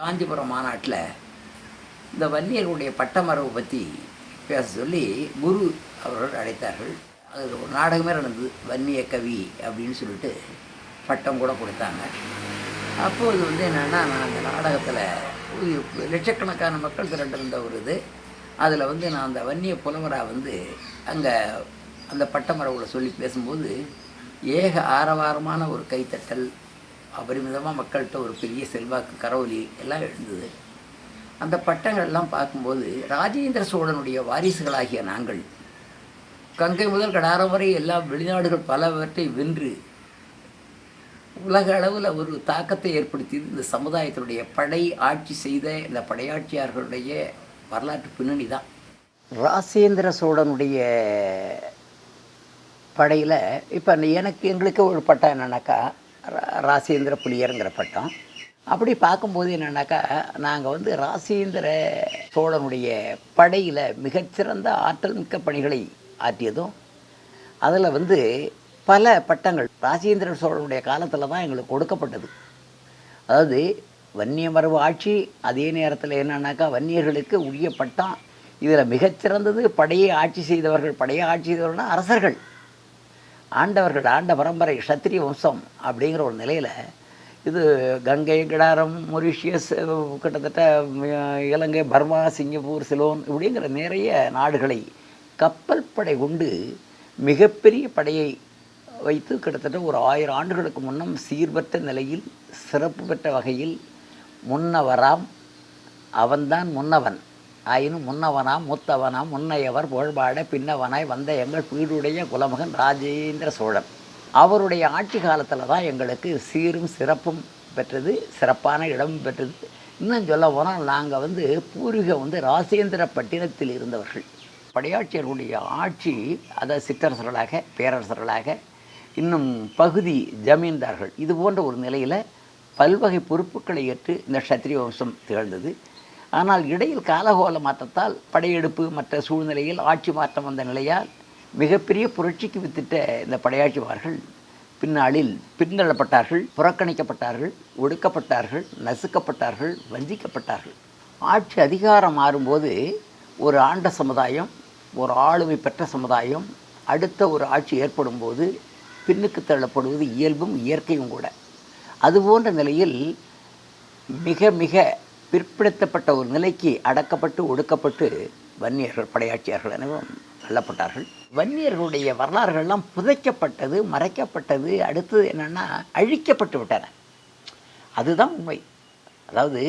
காஞ்சிபுரம் மாநாட்டில் இந்த வன்னியர்களுடைய பட்டமரபு பற்றி பேச சொல்லி குரு அவர்கள் அழைத்தார்கள். அது ஒரு நாடகமே நடந்தது வன்னிய கவி அப்படின்னு சொல்லிட்டு பட்டம் கூட கொடுத்தாங்க. அப்போது வந்து என்னென்னா நான் அந்த நாடகத்தில் லட்சக்கணக்கான மக்கள் திரண்டிருந்த ஒரு இது. அதில் வந்து நான் அந்த வன்னிய புலவராக வந்து அங்கே அந்த பட்டமரவில் சொல்லி பேசும்போது ஏக ஆரவாரமான ஒரு கைத்தட்டல் அபரிமிதமாக மக்கள்கிட்ட ஒரு பெரிய செல்வாக்கு கரவொலி எல்லாம் எழுந்தது. அந்த பட்டங்கள்லாம் பார்க்கும்போது ராஜேந்திர சோழனுடைய வாரிசுகளாகிய நாங்கள் கங்கை முதல் கடாரம் வரை எல்லா வெளிநாடுகள் பலவற்றை வென்று உலக அளவில் ஒரு தாக்கத்தை ஏற்படுத்தியது. இந்த சமுதாயத்தினுடைய படை ஆட்சி செய்த இந்த படையாட்சியார்களுடைய வரலாற்று பின்னணி தான். ராசேந்திர சோழனுடைய படையில் இப்போ எனக்கு எங்களுக்கு ஒரு பட்டம் என்னன்னாக்கா ராசேந்திர புலியருங்கிற பட்டம். அப்படி பார்க்கும்போது என்னென்னாக்கா நாங்கள் வந்து ராசேந்திர சோழனுடைய படையில் மிகச்சிறந்த ஆற்றல் மிக்க பணிகளை ஆற்றியதும் அதில் வந்து பல பட்டங்கள் ராஜேந்திர சோழனுடைய காலத்தில் தான் எங்களுக்கு கொடுக்கப்பட்டது. அதாவது வன்னிய மரபு ஆட்சி அதே நேரத்தில் என்னன்னாக்கா வன்னியர்களுக்கு உரிய பட்டம் இதில் மிகச்சிறந்தது படையை ஆட்சி செய்தவர்கள் படையை ஆட்சி செய்தவர்கள்னா அரசர்கள். ஆண்டவர்கள் ஆண்ட பரம்பரை சத்திரிய வம்சம் அப்படிங்கிற ஒரு நிலையில் இது கங்கை கிடாரம் மொரிஷியஸ் கிட்டத்தட்ட இலங்கை பர்மா சிங்கப்பூர் சிலோன் இப்படிங்கிற நிறைய நாடுகளை கப்பல் படை கொண்டு மிகப்பெரிய படையை வைத்து கிட்டத்தட்ட ஒரு ஆயிரம் ஆண்டுகளுக்கு முன்னம் சீர்பற்ற நிலையில் சிறப்பு பெற்ற வகையில் முன்னவராம். அவன்தான் முன்னவன். ஆயினும் முன்னவனாம் மூத்தவனாம் முன்னையவர் புகழ்பாட பின்னவனாய் வந்த எங்கள் பீடுடைய குலமகன் ராஜேந்திர சோழன். அவருடைய ஆட்சி காலத்தில் தான் எங்களுக்கு சீரும் சிறப்பும் பெற்றது சிறப்பான இடமும் பெற்றது. இன்னும் சொல்ல போனால் நாங்கள் வந்து பூர்வீகம் வந்து ராசேந்திர பட்டினத்தில் இருந்தவர்கள். படையாட்சியர்களுடைய ஆட்சி அதை சிற்றரசர்களாக பேரரசர்களாக இன்னும் பகுதி ஜமீன்தார்கள். இது போன்ற ஒரு நிலையில் பல்வகை பொறுப்புகளை ஏற்று இந்த க்ஷத்ரிய வம்சம் திகழ்ந்தது. ஆனால் இடையில் காலகோல மாற்றத்தால் படையெடுப்பு மற்ற சூழ்நிலையில் ஆட்சி மாற்றம் வந்த நிலையால் மிகப்பெரிய புரட்சிக்கு வித்திட்ட இந்த படையாட்சிமார்கள் பின்னாளில் பின்தள்ளப்பட்டார்கள் புறக்கணிக்கப்பட்டார்கள் ஒடுக்கப்பட்டார்கள் நசுக்கப்பட்டார்கள் வஞ்சிக்கப்பட்டார்கள். ஆட்சி அதிகாரம் மாறும்போது ஒரு ஆண்ட சமுதாயம் ஒரு ஆளுமை பெற்ற சமுதாயம் அடுத்த ஒரு ஆட்சி ஏற்படும் போது பின்னுக்கு தள்ளப்படுவது இயல்பும் இயற்கையும் கூட. அதுபோன்ற நிலையில் மிக மிக பிற்படுத்தப்பட்ட ஒரு நிலைக்கு அடக்கப்பட்டு ஒடுக்கப்பட்டு வன்னியர்கள் படையாட்சியர்கள் எனவும் தள்ளப்பட்டார்கள் வன்னியர்களுடைய வரலாறுகள்லாம் புதைக்கப்பட்டது மறைக்கப்பட்டது அடுத்தது என்னென்னா அழிக்கப்பட்டு விட்டன. அதுதான் உண்மை. அதாவது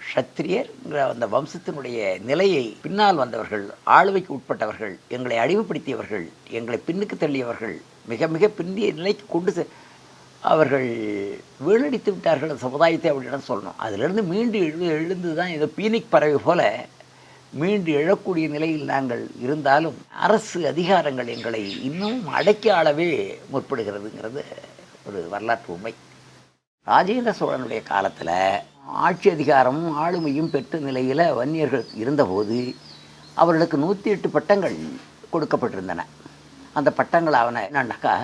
க்ஷத்திரியர்ங்கிற அந்த வம்சத்தினுடைய நிலையை பின்னால் வந்தவர்கள் ஆளுவைக்கு உட்பட்டவர்கள் எங்களை அழிவுபடுத்தியவர்கள் எங்களை பின்னுக்கு தள்ளியவர்கள் மிக மிக பிந்திய நிலைக்கு கொண்டு அவர்கள் வீணடித்து விட்டார்கள் சமுதாயத்தை அப்படின்னு சொல்லணும். அதிலிருந்து மீண்டு எழுந்து எழுந்து தான் ஏதோ பீனிக் பறவை போல மீண்டு எழக்கூடிய நிலையில் நாங்கள் இருந்தாலும் அரசு அதிகாரங்கள் எங்களை இன்னமும் அடக்கி ஆளவே முற்படுகிறதுங்கிறது ஒரு வரலாற்று உண்மை. ராஜேந்திர சோழனுடைய காலத்தில் ஆட்சி அதிகாரமும் ஆளுமையும் பெற்ற நிலையில் வன்னியர்கள் இருந்தபோது அவர்களுக்கு நூற்றி எட்டு பட்டங்கள் கொடுக்கப்பட்டிருந்தன. அந்த பட்டங்கள் அவனை என்னன்னாக்கா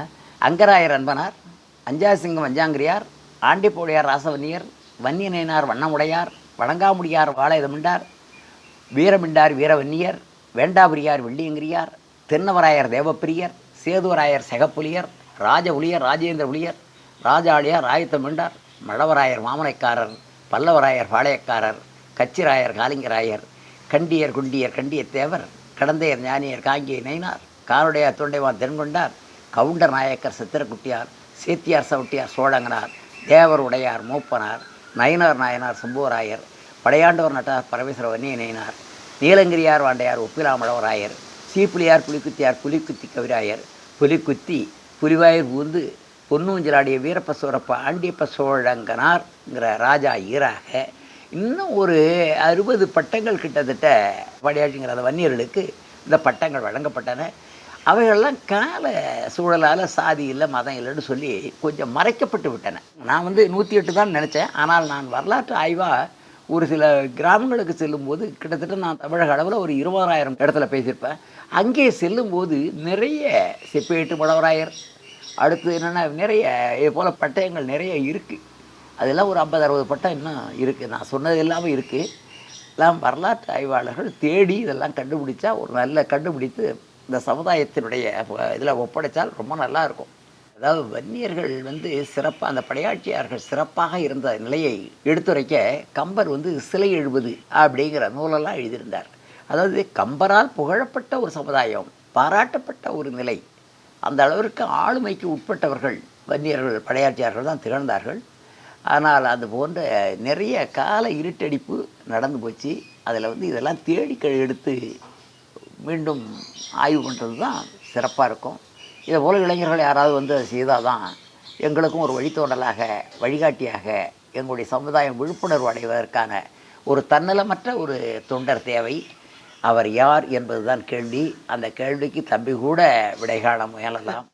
அங்கராயர் அன்பனார் அஞ்சாசிங்கம் அஞ்சாங்கிரியார் ஆண்டிப்போடையார் ராசவன்னியர் வன்னியநேனார் வண்ணமுடையார் வணங்காமுடியார் வாழைதமிண்டார் வீரமிண்டார் வீரவன்னியர் வேண்டாபுரியார் வெள்ளியங்கிரியார் தென்னவராயர் தேவப்பிரியர் சேதுவராயர் செகப்புலியர் ராஜ உளியர் ராஜேந்திர உளியர் ராஜாளியார் ராயத்தமிண்டார் மழவராயர் மாமனைக்காரர் பல்லவராயர் பாளையக்காரர் கச்சிராயர் காலிங்கராயர் கண்டியர் குண்டியர் கண்டியத்தேவர் கடந்தையர் ஞானியர் காங்கிய நைனார் காருடையார் தொண்டைவான் தென்கொண்டார் கவுண்டர் நாயக்கர் சித்திரக்குட்டியார் சேத்தியார் சவுட்டியார் சோழங்கனார் தேவர் உடையார் மூப்பனார் நயனார் நாயனார் சம்புவராயர் படையாண்டவர் நட்டார் பரமேஸ்வர வன்னிய நயனார் நீலங்கிரியார் வாண்டையார் ஒப்பிலாமளவராயர் சீப்புலியார் புலிக்குத்தியார் புலிக்குத்தி கவிராயர் புலிக்குத்தி புலிவாயர் பூந்து பொன்னூஞ்சலாடிய வீரப்ப சோரப்ப ஆண்டியப்ப சோழங்கனார்ங்கிற ராஜா ஈராக இன்னும் ஒரு அறுபது பட்டங்கள் கிட்டத்தட்ட படையாட்சிங்கிற அந்த வன்னியர்களுக்கு இந்த பட்டங்கள் வழங்கப்பட்டன. அவைகள்லாம் கால சூழலால் சாதி இல்லை மதம் இல்லைன்னு சொல்லி கொஞ்சம் மறைக்கப்பட்டு விட்டன. நான் வந்து நூற்றி எட்டு தான் நினச்சேன். ஆனால் நான் வரலாற்று ஆய்வாக ஒரு சில கிராமங்களுக்கு செல்லும்போது கிட்டத்தட்ட நான் தமிழக அளவில் ஒரு இருபதாயிரம் இடத்துல பேசியிருப்பேன். அங்கே செல்லும்போது நிறைய செப்பேட்டு புடவராயர் அடுத்து என்னென்னா நிறைய இது போல் பட்டயங்கள் நிறைய இருக்குது அதெல்லாம் ஒரு ஐம்பது அறுபது பட்டம் இன்னும் இருக்குது நான் சொன்னது எல்லாமே இருக்குது எல்லாம் வரலாற்று ஆய்வாளர்கள் தேடி இதெல்லாம் கண்டுபிடிச்சா ஒரு நல்ல கண்டுபிடித்து இந்த சமுதாயத்தினுடைய இதில் ஒப்படைச்சால் ரொம்ப நல்லா இருக்கும் அதாவது வன்னியர்கள் வந்து சிறப்பாக அந்த படையாட்சியார்கள் சிறப்பாக இருந்த நிலையை எடுத்துரைக்க கம்பர் வந்து சிலை எழுபது அப்படிங்கிற நூலெல்லாம் எழுதியிருந்தார். அதாவது கம்பரால் புகழப்பட்ட ஒரு சமுதாயம் பாராட்டப்பட்ட ஒரு நிலை. அந்த அளவிற்கு ஆளுமைக்கு உட்பட்டவர்கள் வன்னியர்கள் படையாட்சியார்கள் தான் திகழ்ந்தார்கள். ஆனால் அது போன்ற நிறைய கால இருட்டடிப்பு நடந்து போச்சு. அதில் வந்து இதெல்லாம் தேடி க- எடுத்து மீண்டும் ஆய்வு பண்ணுறது தான் சிறப்பாக இருக்கும். இதை போல் இளைஞர்கள் யாராவது வந்து அதை செய்தால் தான் எங்களுக்கும் ஒரு வழித்தோன்றலாக வழிகாட்டியாக எங்களுடைய சமுதாயம் விழிப்புணர்வு அடைவதற்கான ஒரு தன்னலமற்ற ஒரு தொண்டர் தேவை. அவர் யார் என்பதுதான் கேள்வி. அந்த கேள்விக்கு தம்பி கூட விடை காண முயலலாம்.